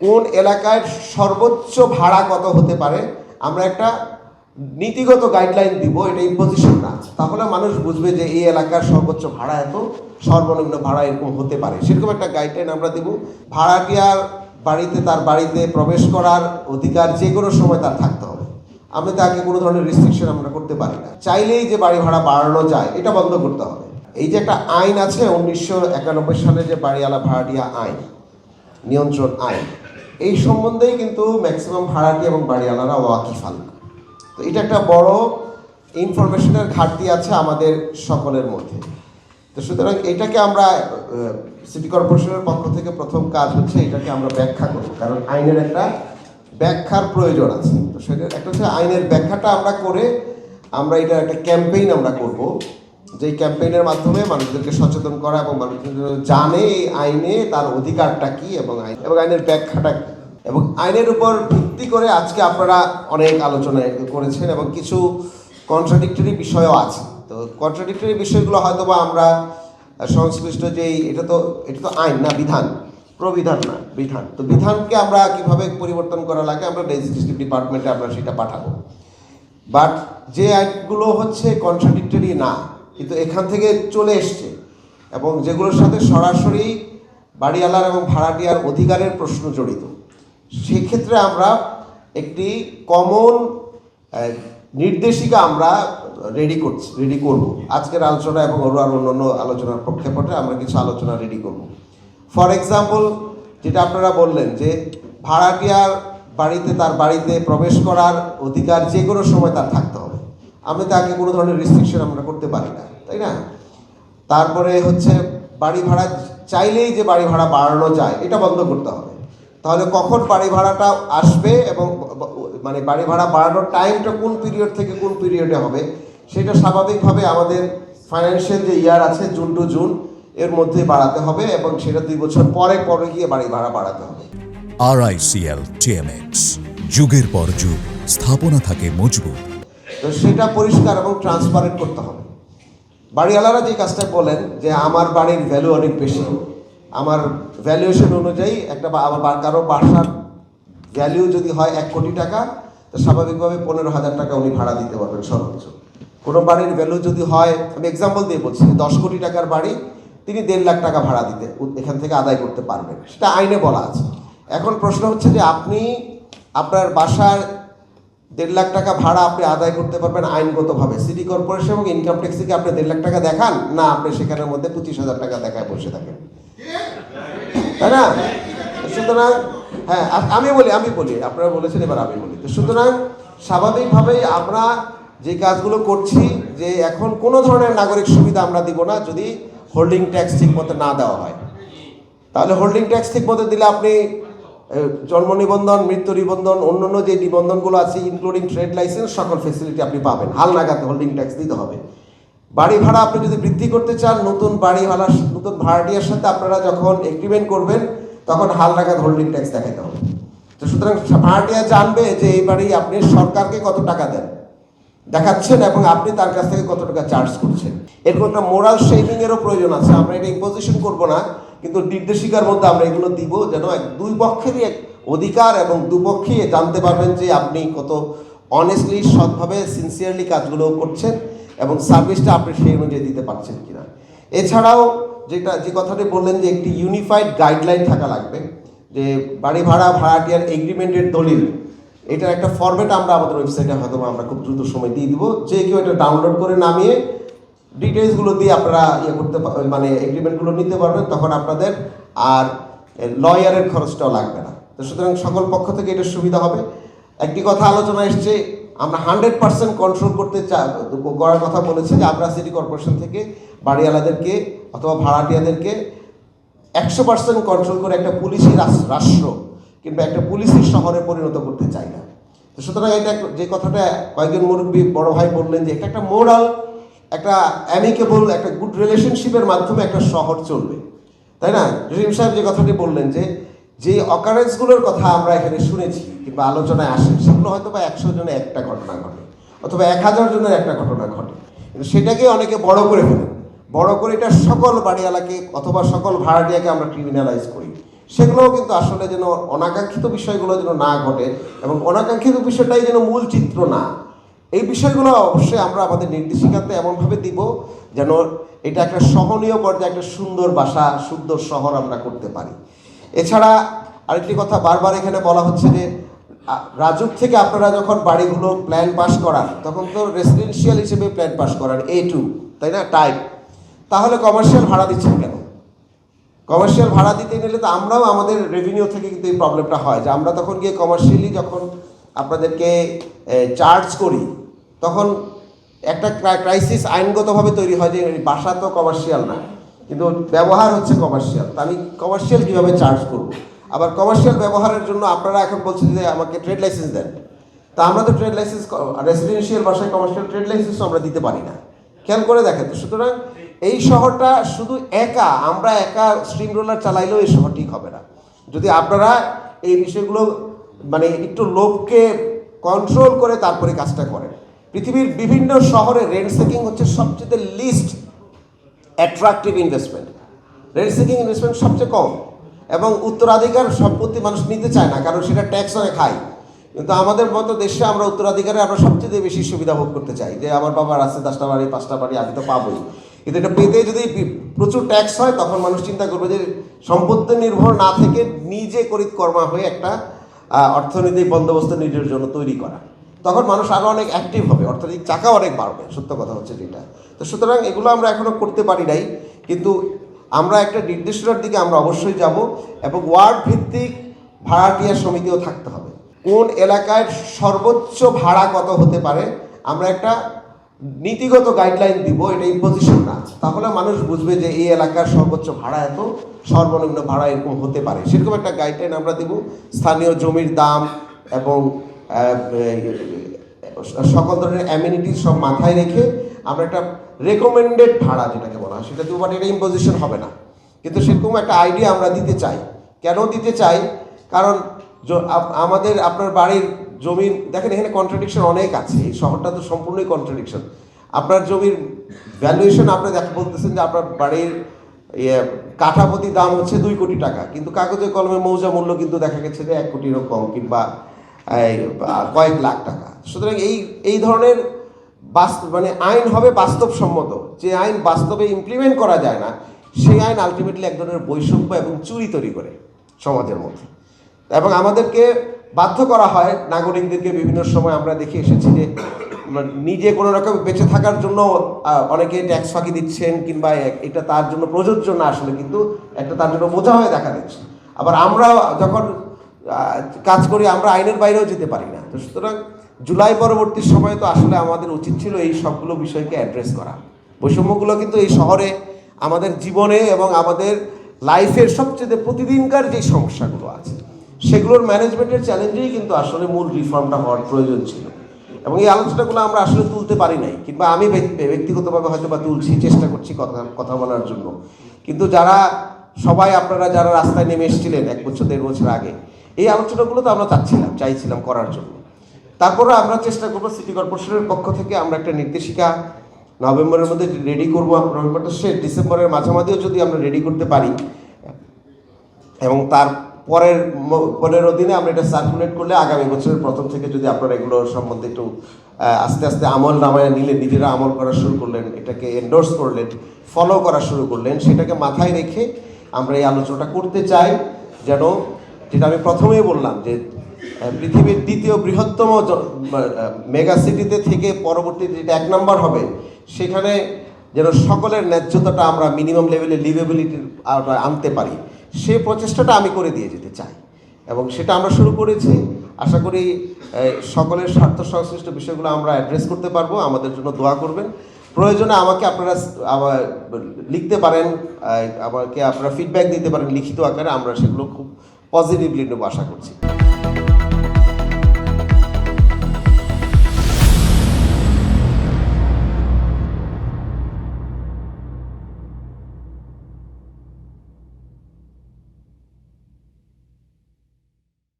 কোন এলাকায় সর্বোচ্চ ভাড়া কত হতে পারে, আমরা একটা নীতিগত গাইডলাইন দিব, এটা ইম্পোজিশন না। তাহলে মানুষ বুঝবে যে এই এলাকার সর্বোচ্চ ভাড়া এত, সর্বনিম্ন ভাড়া এরকম হতে পারে। সেরকম একটা গাইডলাইন আমরা দিব। ভাড়াটিয়ার বাড়িতে তার বাড়িতে প্রবেশ করার অধিকার যে কোনো সময় তার থাকতে হবে। আমি তাকে কোনো ধরনের রেস্ট্রিকশন আমরা করতে পারি না। চাইলেই যে বাড়ি ভাড়া বাড়ানো যায়, এটা বন্ধ করতে হবে। এই যে একটা আইন আছে, উনিশশো একানব্বই সালে যে বাড়িওয়ালা ভাড়াটিয়া আইন, নিয়ন্ত্রণ আইন এই সম্বন্ধেই কিন্তু ম্যাক্সিমাম ভাড়াটি এবং বাড়িওয়ালারা ওয়াকিফাল তো এটা একটা বড় ইনফরমেশনের ঘাটতি আছে আমাদের সকলের মধ্যে। তো সুতরাং এটাকে আমরা সিটি কর্পোরেশনের পক্ষ থেকে প্রথম কাজ হচ্ছে এটাকে আমরা ব্যাখ্যা করি কারণ আইনের একটা ব্যাখ্যার প্রয়োজন আছে। তো সেটা একটা হচ্ছে আইনের ব্যাখ্যাটা আমরা করে আমরা এটা একটা ক্যাম্পেইন আমরা করব। যেই ক্যাম্পেইনের মাধ্যমে মানুষদেরকে সচেতন করা এবং যেন জানে এই আইনে তার অধিকারটা কি এবং আইন এবং আইনের ব্যাখ্যাটা কি এবং আইনের উপর ভিত্তি করে আজকে আপনারা অনেক আলোচনা করেছেন এবং কিছু কন্ট্রাডিক্টরি বিষয়ও আছে। তো কন্ট্রাডিক্টরি বিষয়গুলো হয়তো বা আমরা সংশ্লিষ্ট যেই, এটা তো এটা তো আইন না, বিধান। প্রবিধান না, বিধান। তো বিধানকে আমরা কীভাবে পরিবর্তন করা লাগে, আমরা লেজিসলেটিভ ডিপার্টমেন্টে আমরা সেটা পাঠাবো। বাট যে অ্যাক্টগুলো হচ্ছে কন্ট্রাডিক্টরি না, কিন্তু এখান থেকে চলে এসছে। এবং যেগুলোর সাথে সরাসরি বাড়িওয়ালার এবং ভাড়াটিয়ার অধিকারের প্রশ্ন জড়িত। সেক্ষেত্রে আমরা একটি কমন নির্দেশিকা আমরা রেডি করছি রেডি করব। আজকের আলোচনা এবং ওর আর অন্যান্য আলোচনার প্রেক্ষাপটে আমরা কিছু আলোচনা রেডি করব। ফর এক্সাম্পল যেটা আপনারা বললেন যে ভাড়াটিয়ার বাড়িতে তার বাড়িতে প্রবেশ করার অধিকার যে কোনো সময় তার থাকতে হবে। আমি তাকে কোনো ধরনের রেস্ট্রিকশন আমরা করতে পারি না, তাই না? তারপরে হচ্ছে বাড়ি ভাড়া, চাইলেই যে বাড়ি ভাড়া বাড়ানো যায়, এটা বন্ধ করতে হবে। তাহলে কখন বাড়ি ভাড়াটা আসবে এবং মানে বাড়ি ভাড়া বাড়ানোর টাইমটা কোন পিরিয়ড থেকে কোন পিরিয়ডে হবে সেটা স্বাভাবিকভাবে আমাদের ফাইন্যান্সিয়াল যে ইয়ার আছে জুন টু জুন এর মধ্যে বাড়াতে হবে এবং সেটা দুই বছর পরে পরে গিয়ে বাড়ি ভাড়া বাড়াতে হবে। আরআইসিএল টিএমএক্স যুগের পর যুগ স্থাপনা থাকে মজবুত। তো সেটা পরিষ্কার এবং ট্রান্সপারেন্ট করতে হবে। বাড়িওয়ালারা যে কাজটা বলেন যে আমার বাড়ির ভ্যালু অনেক বেশি আমার ভ্যালুয়েশন অনুযায়ী একটা আমার কারও বাসার ভ্যালু যদি হয় এক কোটি টাকা, তো স্বাভাবিকভাবে পনেরো হাজার টাকা উনি ভাড়া দিতে পারবেন সর্বোচ্চ। কোনো বাড়ির ভ্যালু যদি হয়, আমি এক্সাম্পল দিয়ে বলছি দশ কোটি টাকার বাড়ি, তিনি দেড় লাখ টাকা ভাড়া দিতে এখান থেকে আদায় করতে পারবেন। সেটা আইনে বলা আছে। এখন প্রশ্ন হচ্ছে যে আপনি, আপনার বাসার দেড় লাখ টাকা ভাড়া আপনি আদায় করতে পারবেন আইনগতভাবে। সিটি কর্পোরেশন এবং ইনকাম ট্যাক্স থেকে আপনি দেড় লাখ টাকা দেখান? না, আপনি সেখানের মধ্যে পঁচিশ হাজার টাকা দেখায় বসে থাকেন। তাই না? সুতরাং হ্যাঁ আমি বলি আমি বলি, আপনারা বলেছেন, এবার আমি বলি। তো সুতরাং, স্বাভাবিকভাবেই আমরা যে কাজগুলো করছি, যে এখন কোনো ধরনের নাগরিক সুবিধা আমরা দিব না, যদি হোল্ডিং ট্যাক্স ঠিক মতো না দেওয়া হয়। তাহলে হোল্ডিং ট্যাক্স ঠিক মতো দিলে আপনি জন্ম নিবন্ধন, মৃত্যু নিবন্ধন, অন্যান্য যে নিবন্ধনগুলো আছে ইনক্লুডিং ট্রেড লাইসেন্স সকল ফেসিলিটি আপনি পাবেন। হাল নাগাদ হোল্ডিং ট্যাক্স দিতে হবে। বাড়ি ভাড়া আপনি যদি বৃদ্ধি করতে চান, নতুন বাড়ি ভাড়া নতুন ভাড়াটিয়ার সাথে আপনারা যখন এগ্রিমেন্ট করবেন, তখন হাল নাগাদ হোল্ডিং ট্যাক্স দেখাতে হবে। তো সুতরাং ভাড়াটিয়া জানবে যে এই বাড়ি আপনি সরকারকে কত টাকা দেন। দেখাচ্ছেন এবং আপনি তার কাছ থেকে কত টাকা চার্জ করছেন। এরকম একটা মোরাল শেপিং প্রয়োজন আছে। আমরা এটা ইম্পোজিশন করব না, কিন্তু নির্দেশিকার মধ্যে আমরা এগুলো দিব যেন এক দুই পক্ষেরই এক অধিকার এবং দুপক্ষই জানতে পারবেন যে আপনি কত অনেস্টলি সৎভাবে সিনসিয়ারলি কাজগুলো করছেন। এবং সার্ভিসটা আপনি সেই অনুযায়ী দিতে পারছেন কিনা। এছাড়াও যেটা, যে কথাটি বললেন যে একটি ইউনিফাইড গাইডলাইন থাকা লাগবে, যে বাড়ি ভাড়া, ভাড়াটিয়ার এগ্রিমেন্টের দলিল এটার একটা ফরম্যাট আমরা আমাদের ওয়েবসাইটে হয়তো আমরা খুব দ্রুত সময় দিয়ে দিব। যে কেউ এটা ডাউনলোড করে নামিয়ে ডিটেলসগুলো দিয়ে আপনারা ইয়ে করতে মানে এগ্রিমেন্টগুলো নিতে পারবেন তখন আপনাদের আর লয়ারের খরচটাও লাগবে না। তো সুতরাং সকল পক্ষ থেকে এটা সুবিধা হবে। একটি কথা আলোচনা এসছে আমরা হান্ড্রেড পার্সেন্ট কন্ট্রোল করতে চা করার কথা বলেছে যে আমরা সিটি কর্পোরেশন থেকে বাড়িওয়ালাদেরকে অথবা ভাড়াটিয়াদেরকে একশো পার্সেন্ট কন্ট্রোল করে একটা পুলিশি রাষ্ট্র কিংবা একটা পুলিশি শহরে পরিণত করতে চাই না। তো সুতরাং এটা যে কথাটা কয়েকজন মুরব্বী বড় ভাই বললেন যে এটা একটা মোরাল একটা অ্যামিকেবল একটা গুড রিলেশনশিপের মাধ্যমে একটা শহর চলবে। তাই না? জসিম সাহেব যে কথাটি বললেন যে যে অকারেন্সগুলোর কথা আমরা এখানে শুনেছি কিংবা আলোচনায় আসে, সেগুলো হয়তো বা একশো জনের একটা ঘটনা ঘটে, অথবা এক হাজার জনের একটা ঘটনা ঘটে। কিন্তু সেটাকে অনেকে বড় করে ফেলেন বড় করে এটা সকল বাড়িওয়ালাকে অথবা সকল ভাড়াটিয়াকে আমরা ক্রিমিনালাইজ করি। সেগুলোও কিন্তু আসলে যেন অনাকাঙ্ক্ষিত বিষয়গুলো যেন না ঘটে এবং অনাকাঙ্ক্ষিত বিষয়টাই যেন মূল চিত্র না। এই বিষয়গুলো অবশ্যই আমরা আমাদের নির্দেশিকাতে এমনভাবে দিব যেন এটা একটা সহনীয় পর্যায়ে একটা সুন্দর বাসা, সুন্দর শহর আমরা করতে পারি। এছাড়া আরেকটি কথা বারবার এখানে বলা হচ্ছে যে রাজুক থেকে আপনারা যখন বাড়িগুলো প্ল্যান পাস করান, তখন তো রেসিডেন্সিয়াল হিসেবে প্ল্যান পাস করান এ টু তাই না? টাইপ তাহলে কমার্শিয়াল ভাড়া দিচ্ছেন কেন? কমার্শিয়াল ভাড়া দিতে নিলে তো আমরাও আমাদের রেভিনিউ থেকে কিন্তু এই প্রবলেমটা হয় যে, আমরা তখন গিয়ে কমার্শিয়ালি যখন আপনাদেরকে চার্জ করি, তখন একটা ক্রাইসিস আইনগতভাবে তৈরি হয় যে বাসা তো কমার্শিয়াল না। কিন্তু ব্যবহার হচ্ছে কমার্শিয়াল তা আমি কমার্শিয়াল কীভাবে চার্জ করব? আবার কমার্শিয়াল ব্যবহারের জন্য আপনারা এখন বলছেন যে আমাকে ট্রেড লাইসেন্স দেন। তা আমরা তো ট্রেড লাইসেন্স রেসিডেন্সিয়াল বাসায় কমার্শিয়াল ট্রেড লাইসেন্সও আমরা দিতে পারি না। খেয়াল করে দেখেন তো, সুতরাং এই শহরটা শুধু একা, আমরা একা স্ট্রিম রোলার চালাইলেও এই শহর ঠিক হবে না। যদি আপনারা এই বিষয়গুলো মানে একটু লোককে কন্ট্রোল করে তারপরে কাজটা করেন। পৃথিবীর বিভিন্ন শহরে রেন্ট সেকিং হচ্ছে সবচেয়ে least attractive investment rent seeking investment সবচেয়ে কম এবং উত্তরাধিকার সম্পত্তি মানুষ নিতে চায় না, কারণ সেটা ট্যাক্স অনেক খায় কিন্তু আমাদের মতো দেশে আমরা উত্তরাধিকারে আমরা সবচেয়ে বেশি সুবিধা ভোগ করতে চাই। যে আমার বাবার আছে দশটা বাড়ি, পাঁচটা বাড়ি, আমি তো পাবোই। কিন্তু এটা পেতে যদি প্রচুর ট্যাক্স হয়, তখন মানুষ চিন্তা করবে যে সম্পত্তি নির্ভর না থেকে নিজে করিত কর্মা হয়ে একটা অর্থনৈতিক বন্দোবস্ত নিজের জন্য তৈরি করা। তখন মানুষ আরও অনেক অ্যাক্টিভ হবে অর্থনৈতিক চাকা অনেক বাড়বে, সত্য কথা হচ্ছে যেটা। তো সুতরাং এগুলো আমরা এখনও করতে পারি নাই, কিন্তু আমরা একটা নির্দেশনার দিকে আমরা অবশ্যই যাব এবং ওয়ার্ড ভিত্তিক ভাড়াটিয়া সমিতিও থাকতে হবে। কোন এলাকায় সর্বোচ্চ ভাড়া কত হতে পারে, আমরা একটা নীতিগত গাইডলাইন দিব, এটা ইম্পোজিশন না। তাহলে মানুষ বুঝবে যে এই এলাকার সর্বোচ্চ ভাড়া এত, সর্বনিম্ন ভাড়া এরকম হতে পারে। সেরকম একটা গাইডলাইন আমরা দিব, স্থানীয় জমির দাম এবং সকল ধরনের অ্যামিনিটিস সব মাথায় রেখে আমরা একটা রেকমেন্ডেড ভাড়া যেটাকে বলা হয় সেটা দেবো বাট এটা ইম্পোজিশন হবে না। কিন্তু সেরকম একটা আইডিয়া আমরা দিতে চাই। কেন দিতে চাই? কারণ আমাদের আপনার বাড়ির জমির দেখেন এখানে কন্ট্রাডিকশন অনেক আছে এই শহরটা তো সম্পূর্ণই কন্ট্রাডিকশন আপনার জমির ভ্যালুয়েশন আপনি দেখ বলতেছেন যে আপনার বাড়ির ইয়ে, কাঠাপতি দাম হচ্ছে দুই কোটি টাকা কিন্তু কাগজে কলমে মৌজা মূল্য কিন্তু দেখা গেছে যে এক কোটিরও কম কিংবা কয়েক লাখ টাকা। সুতরাং এই এই ধরনের বাস্তব মানে আইন হবে বাস্তবসম্মত। যে আইন বাস্তবে ইমপ্লিমেন্ট করা যায় না, সেই আইন আলটিমেটলি এক ধরনের বৈষম্য এবং চুরি তৈরি করে সমাজের মধ্যে। এবং আমাদেরকে বাধ্য করা হয়, নাগরিকদেরকে বিভিন্ন সময় আমরা দেখে এসেছি যে মানে নিজে কোনো রকম বেঁচে থাকার জন্য অনেকে ট্যাক্স ফাঁকি দিচ্ছেন কিংবা এটা তার জন্য প্রযোজ্য না আসলে, কিন্তু একটা তার জন্য বোঝা হয়ে দেখা দিচ্ছে। আবার আমরা যখন কাজ করি আমরা আইনের বাইরেও যেতে পারি না। তো সুতরাং জুলাই পরবর্তী সময়ে তো আসলে আমাদের উচিত ছিল এই সবগুলো বিষয়কে অ্যাড্রেস করা। বৈষম্যগুলো কিন্তু এই শহরে আমাদের জীবনে এবং আমাদের লাইফের সবচেয়ে প্রতিদিনকার যে সমস্যাগুলো আছে, সেগুলোর ম্যানেজমেন্টের চ্যালেঞ্জেই কিন্তু আসলে মূল রিফর্মটা হওয়ার প্রয়োজন ছিল। এবং এই আলোচনাগুলো আমরা আসলে তুলতে পারি নাই, কিংবা আমি ব্যক্তি- ব্যক্তিগতভাবে হয়তো বা তুলছি, চেষ্টা করছি কথা কথা বলার জন্য। কিন্তু যারা, সবাই আপনারা যারা রাস্তায় নেমে এসেছিলেন এক বছর, দেড় বছর আগে এই আলোচনাগুলো তো আমরা চাচ্ছিলাম, চাইছিলাম করার জন্য। তারপরে আমরা চেষ্টা করব সিটি কর্পোরেশনের পক্ষ থেকে আমরা একটা নির্দেশিকা নভেম্বরের মধ্যে রেডি করব, নভেম্বর তো সে ডিসেম্বরের মাঝামাঝিও যদি আমরা রেডি করতে পারি, এবং তার পরের পনেরো দিনে আমরা এটা সার্কুলেট করলে আগামী বছরের প্রথম থেকে যদি আপনারা এগুলো সম্বন্ধে একটু আস্তে আস্তে আমল নামায় নিলে, নিজেরা আমল করা শুরু করলেন, এটাকে এন্ডোর্স করলেন ফলো করা শুরু করলেন, সেটাকে মাথায় রেখে আমরা এই আলোচনাটা করতে চাই, যেন যেটা আমি প্রথমেই বললাম যে পৃথিবীর দ্বিতীয় বৃহত্তম মেগা সিটিতে থেকে পরবর্তী যেটা এক নম্বর হবে, সেখানে যেন সকলের ন্যায্যতাটা আমরা মিনিমাম লেভেলে লিভেবিলিটির আনতে পারি, সে প্রচেষ্টাটা আমি করে দিয়ে যেতে চাই। এবং সেটা আমরা শুরু করেছি। আশা করি সকলের স্বার্থ সংশ্লিষ্ট বিষয়গুলো আমরা অ্যাড্রেস করতে পারব। আমাদের জন্য দোয়া করবেন। প্রয়োজনে আমাকে আপনারা লিখতে পারেন। আমাকে আপনারা ফিডব্যাক দিতে পারেন লিখিত আকারে। আমরা সেগুলো খুব পজিটিভলি নেব আশা করছি।